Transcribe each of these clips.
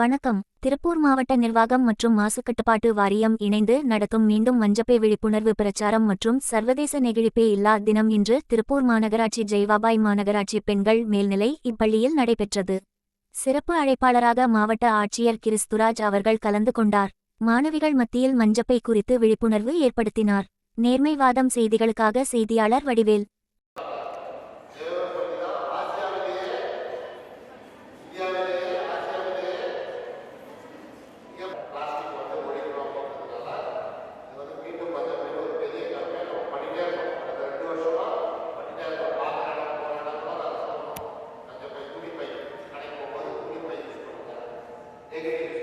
வணக்கம். திருப்பூர் மாவட்ட நிர்வாகம் மற்றும் மாசுக்கட்டுப்பாட்டு வாரியம் இணைந்து நடத்தும் மீண்டும் மஞ்சப்பை விழிப்புணர்வு பிரச்சாரம் மற்றும் சர்வதேச நெகிழிப்பே இல்லா தினம் இன்று திருப்பூர் மாநகராட்சி ஜெய்வாபாய் மாநகராட்சி பெண்கள் மேல்நிலை இப்பள்ளியில் நடைபெற்றது. சிறப்பு அழைப்பாளராக மாவட்ட ஆட்சியர் கிறிஸ்துராஜ் அவர்கள் கலந்து கொண்டார். மாணவிகள் மத்தியில் மஞ்சப்பை குறித்து விழிப்புணர்வு ஏற்படுத்தினார். நேர்மைவாதம் செய்திகளுக்காக செய்தியாளர் வடிவேல். eh,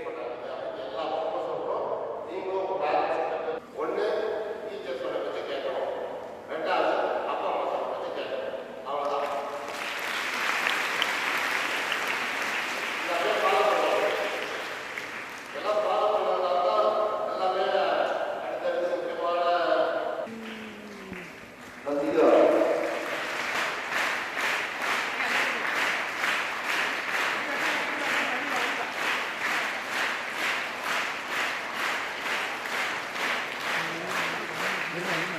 Good night.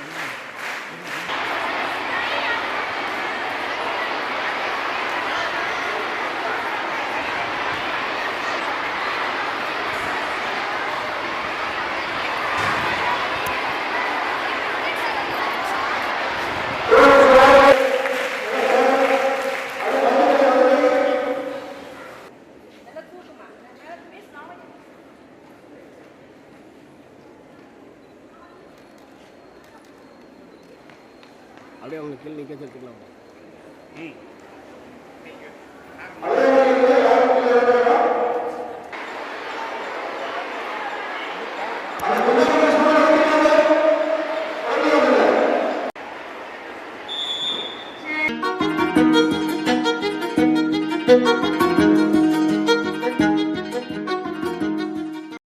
அப்படியே அவங்களுக்கு கீழே நிற்க சேர்த்துக்கலாம்